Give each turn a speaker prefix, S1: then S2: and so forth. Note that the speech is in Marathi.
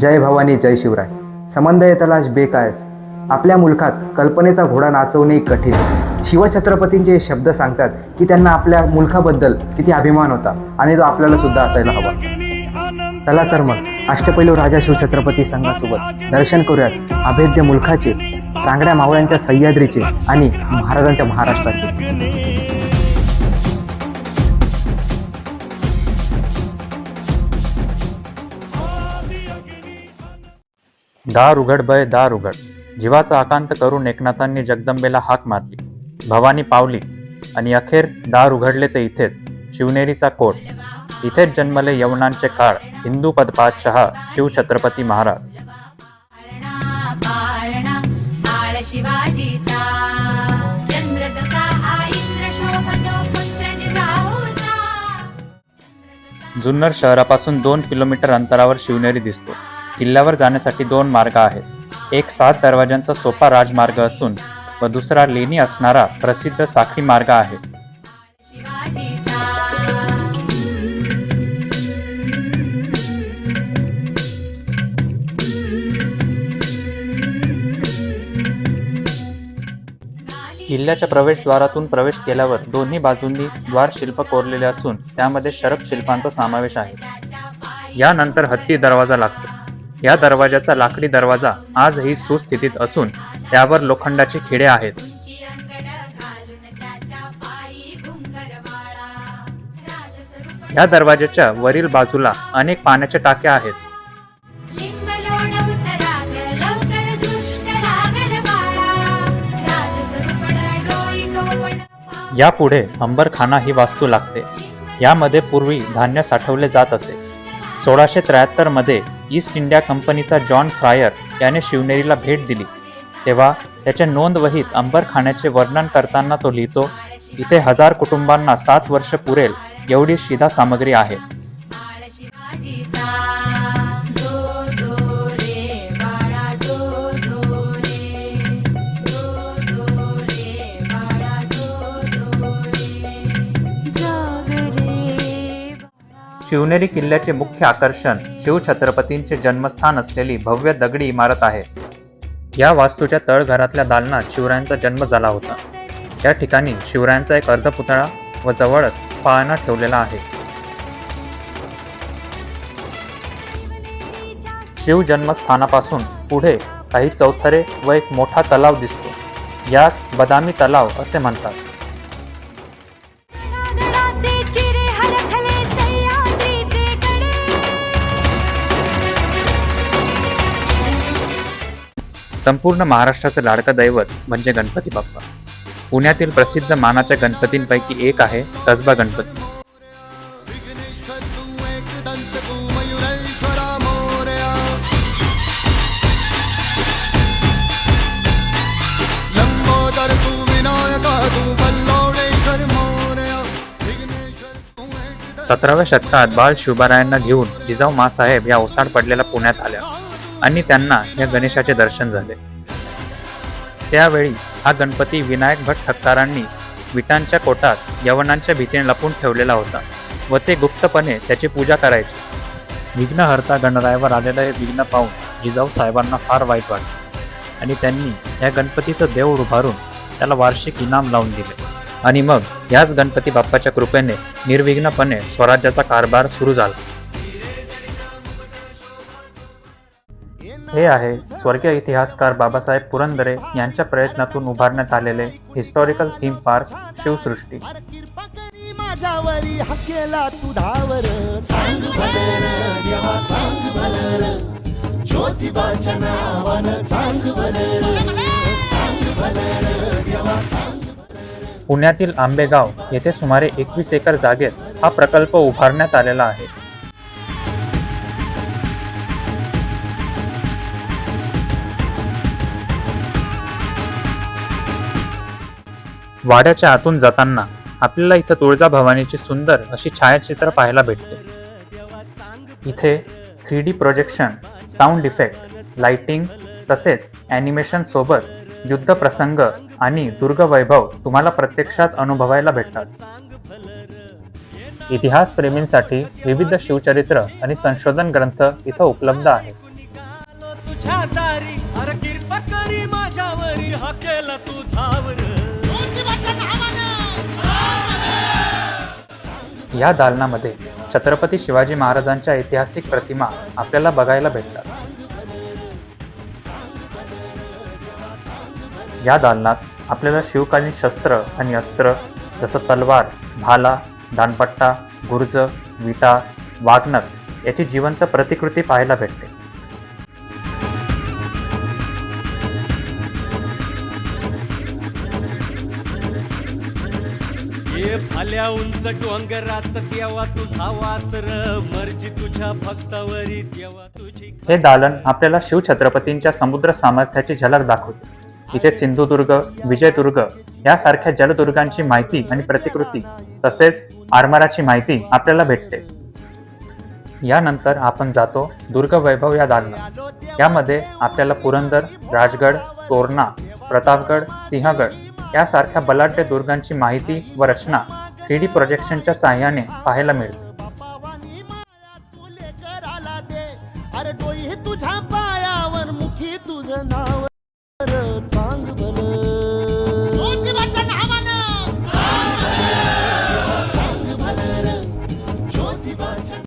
S1: जय भवानी जय शिवराय. संबंध तलाश बेकायस. आपल्या मुलखात कल्पनेचा घोडा नाचवणे कठीण. शिवछत्रपतींचे हे शब्द सांगतात की त्यांना आपल्या मुलखाबद्दल किती अभिमान होता आणि तो आपल्याला सुद्धा असायला हवा. चला तर मग अष्टपैलू राजा शिवछत्रपती संघासोबत दर्शन करूयात अभेद्य मुलखाचे रांगड्या मावळ्यांच्या सह्याद्रीचे आणि महाराजांच्या महाराष्ट्राचे.
S2: दार उघड बय दार उघड. जीवाचा आकांत करून एकनाथांनी जगदंबेला हाक मारली. भवानी पावली. आणि अखेर दार उघडले ते इथेच शिवनेरीचा कोट. इथेच जन्मले यवनांचे काळ. हिंदू पदपातशहा शिवछत्रपती महाराज.
S3: पाळणा पाळणा बाळ शिवाजीचा. चंद्र जसा हा इंद्र शोभतो पुत्र जिजाऊचा
S2: जुन्नर शहरापासून दोन किलोमीटर अंतरावर शिवनेरी दिसतो. किल्ल्यावर जाण्यासाठी दोन मार्ग आहेत. एक सात दरवाजांचा सोपा राजमार्ग असून व दुसरा लेणी असणारा प्रसिद्ध साखळी मार्ग आहे. किल्ल्याच्या प्रवेशद्वारातून प्रवेश केल्यावर दोन्ही बाजूंनी द्वार शिल्प कोरलेले असून त्यामध्ये शरप शिल्पांचा समावेश आहे. यानंतर हत्ती दरवाजा लागतो. या दरवाजाचा लाकडी दरवाजा आजही सुस्थितीत असून त्यावर लोखंडाचे खिडे आहेत. या दरवाजाच्या वरील बाजूला अनेक पाण्याच्या टाक्या आहेत. यापुढे अंबरखाना ही वास्तू लागते. यामध्ये पूर्वी धान्य साठवले जात असे. सोळाशे त्र्याहत्तरमध्ये ईस्ट इंडिया कंपनीचा जॉन फ्रायर याने शिवनेरीला भेट दिली. तेव्हा त्याच्या नोंदवहीत अंबरखान्याचे वर्णन करताना तो लिहितो इथे हजार कुटुंबांना सात वर्ष पुरेल एवढी शिधा सामग्री आहे. शिवनेरी किल्ल्याचे मुख्य आकर्षण शिवछत्रपतींचे जन्मस्थान असलेली भव्य दगडी इमारत आहे. या वास्तूच्या तळघरातल्या दालनात शिवरायांचा जन्म झाला होता. या ठिकाणी शिवरायांचा एक अर्धपुतळा व जवळच पाळणा ठेवलेला आहे. शिव जन्मस्थानापासून पुढे काही चौथरे व एक मोठा तलाव दिसतो. यास बदामी तलाव असे म्हणतात. संपूर्ण महाराष्ट्राचं लाडकं दैवत म्हणजे गणपती बाप्पा. पुण्यातील प्रसिद्ध मानाच्या गणपतींपैकी एक आहे कसबा गणपती. सतराव्या शतकात बाळ शिवबारायांना घेऊन जिजाऊ मासाहेब या ओसाड पडलेल्या पुण्यात आल्या. आणि त्यांना या गणेशाचे दर्शन झाले. त्यावेळी हा गणपती विनायक भट ठक्कारांनी विटांच्या कोटात यवनांच्या भीतीने लपून ठेवलेला होता व ते गुप्तपणे त्याची पूजा करायचे. विघ्नहर्ता गणरायावर आलेलं हे विघ्न पाहून जिजाऊ साहेबांना फार वाईट वाटले आणि त्यांनी या गणपतीचं देऊळ उभारून त्याला वार्षिक इनाम लावून दिले. आणि मग याच गणपती बाप्पाच्या कृपेने निर्विघ्नपणे स्वराज्याचा कारभार सुरू झाला. हे आहे स्वर्गीय इतिहासकार बाबासाहेब पुरंदरे यांच्या प्रयत्नातून उभारण्यात आलेले हिस्टॉरिकल थीम पार्क शिवसृष्टी.
S4: माझ्यावरी हकेला सांग भलर देवा सांग भलर ज्योतिबाच्या नावानं सांग भलर सांग भलर देवा सांग
S2: पुण्यातील आंबेगाव येथे सुमारे एकवीस एकर जागेत हा प्रकल्प उभारण्यात आलेला आहे. वाड्याच्या आतून जाताना आपल्याला इथं तुळजाभवानीची सुंदर अशी छायाचित्र पाहायला भेटते. इथे three D projection sound effect lighting तसेच ॲनिमेशन सोबत युद्ध प्रसंग आणि दुर्ग वैभव तुम्हाला प्रत्यक्षात अनुभवायला भेटतात. इतिहास प्रेमींसाठी विविध शिवचरित्र आणि संशोधन ग्रंथ इथं उपलब्ध आहेत.
S5: तुझ्या दारी अरे कृपा करी माझ्यावरी हा केला तू धावर.
S2: या दालनामध्ये छत्रपती शिवाजी महाराजांच्या ऐतिहासिक प्रतिमा आपल्याला बघायला भेटतात. या दालनात आपल्याला शिवकालीन शस्त्र आणि अस्त्र जसं तलवार भाला दानपट्टा गुर्ज विटा वागनक याची जिवंत प्रतिकृती पाहायला भेटते.
S5: आपल्या उंच डोंगरात तेव्हा तुझा वासर मर्जी तुझ्या भक्तावरी तेव्हा तुझी
S2: हे दालन आपल्याला शिवछत्रपतींच्या समुद्र सामर्थ्याची झलक दाखवते. इथे सिंधुदुर्ग विजयदुर्ग यासारख्या जलदुर्गांची माहिती आणि प्रतिकृती तसेच आरमाराची माहिती आपल्याला भेटते. यानंतर आपण जातो दुर्ग वैभव या दालनात. यामध्ये आपल्याला पुरंदर राजगड तोरणा प्रतापगड सिंहगड यासारख्या बलाढ्य दुर्गांची माहिती व रचना थ्री डी प्रोजेक्शनच्या साह्याने पाहायला मिळते
S4: माया दे अरे डोई तुझ्या पायावर मुखी तुझं नाव.